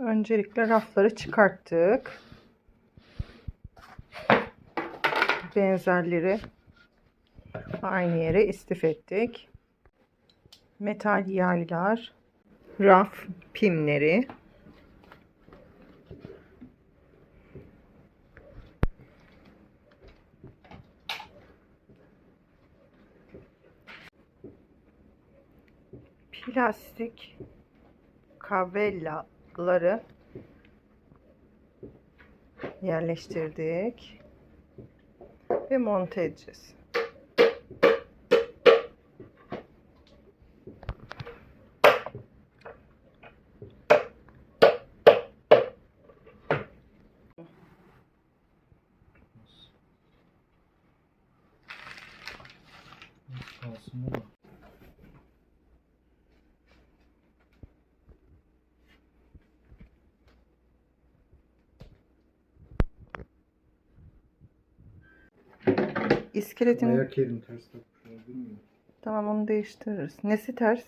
Öncelikle rafları çıkarttık. Benzerleri aynı yere istif ettik. Metal yaylar, raf pimleri, plastik kavellaları yerleştirdik ve monte edeceğiz. Kalsın baba. İskeletin Ayak yerini ters takmışlar tamam onu değiştiririz. Nesi ters?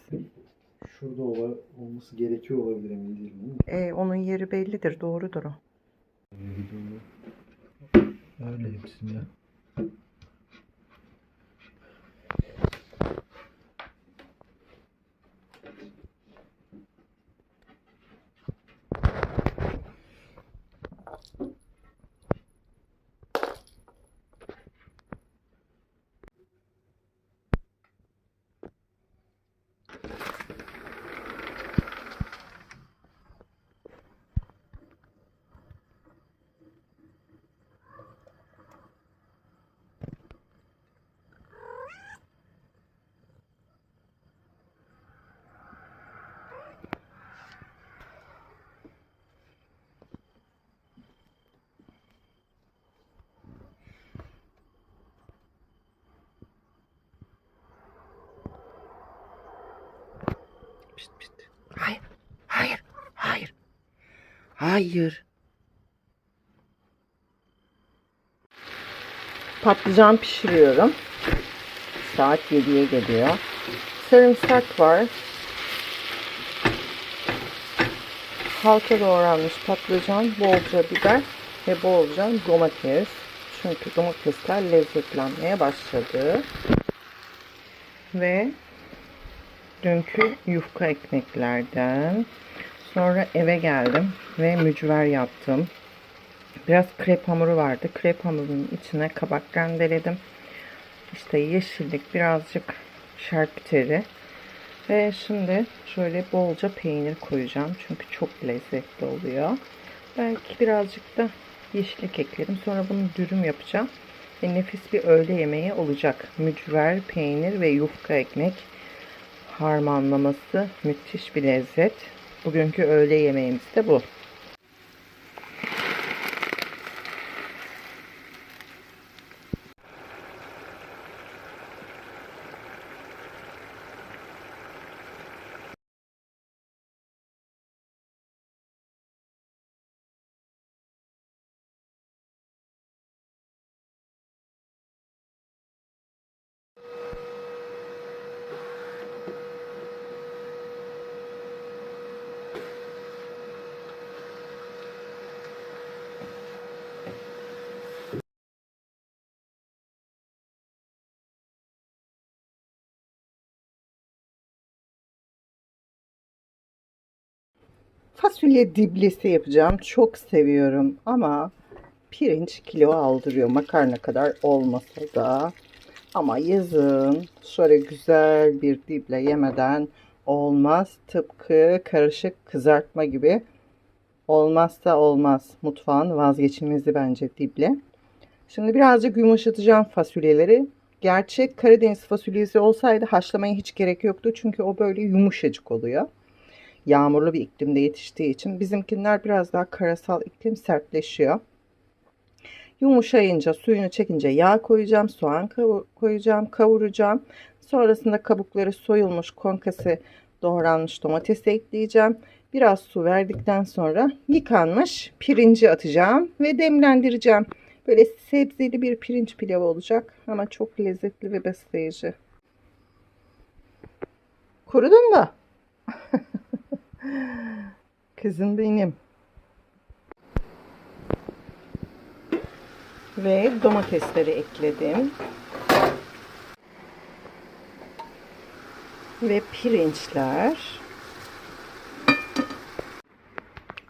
Şurada ola, olması gerekiyor olabilir emin değilim. Ee, onun yeri bellidir. Doğrudur o. Öyle hepsinde. Pişt, pişt. Hayır. Hayır. Hayır. Hayır. Patlıcan pişiriyorum. Saat 7'ye geliyor. Sarımsak var. Halka doğranmış patlıcan, bolca biber ve bolca domates. Çünkü domatesler lezzetlenmeye başladı. Ve dünkü yufka ekmeklerden. Sonra eve geldim ve mücver yaptım. Biraz krep hamuru vardı. Krep hamurunun içine kabak rendeledim. İşte yeşillik, birazcık şarküteri. Ve şimdi şöyle bolca peynir koyacağım. Çünkü çok lezzetli oluyor. Belki birazcık da yeşillik ekledim. Sonra bunu dürüm yapacağım. Ve nefis bir öğle yemeği olacak. Mücver, peynir ve yufka ekmek harmanlaması müthiş bir lezzet. Bugünkü öğle yemeğimiz de bu. Fasulye diblisi yapacağım. Çok seviyorum ama pirinç kilo aldırıyor. Makarna kadar olmasa da. Ama yazın şöyle güzel bir dible yemeden olmaz. Tıpkı karışık kızartma gibi. Olmazsa olmaz. Mutfağın vazgeçilmezi bence dible. Şimdi birazcık yumuşatacağım fasulyeleri. Gerçek Karadeniz fasulyesi olsaydı haşlamaya hiç gerek yoktu. Çünkü o böyle yumuşacık oluyor yağmurlu bir iklimde yetiştiği için bizimkiler biraz daha karasal iklim sertleşiyor. Yumuşayınca suyunu çekince yağ koyacağım, soğan koyacağım, kavuracağım. Sonrasında kabukları soyulmuş konkası doğranmış domatesi ekleyeceğim. Biraz su verdikten sonra yıkanmış pirinci atacağım ve demlendireceğim. Böyle sebzeli bir pirinç pilavı olacak ama çok lezzetli ve besleyici. Kurudun mu? kızım benim. Ve domatesleri ekledim. Ve pirinçler.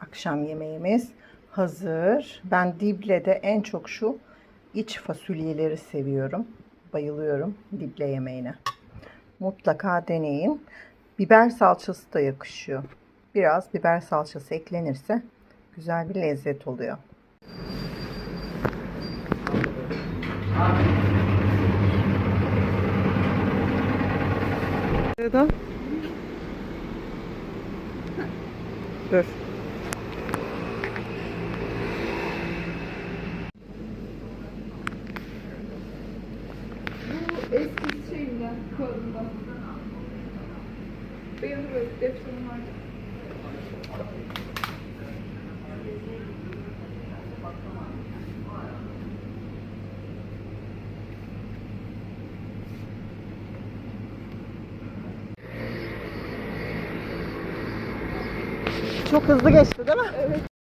Akşam yemeğimiz hazır. Ben Dible'de en çok şu iç fasulyeleri seviyorum. Bayılıyorum Dible yemeğine. Mutlaka deneyin. Biber salçası da yakışıyor. Biraz biber salçası eklenirse güzel bir lezzet oluyor. Neden? Dur. Bu eski şeyinden, kağıdından. Benim de böyle defterim var. Çok hızlı geçti değil mi? Evet.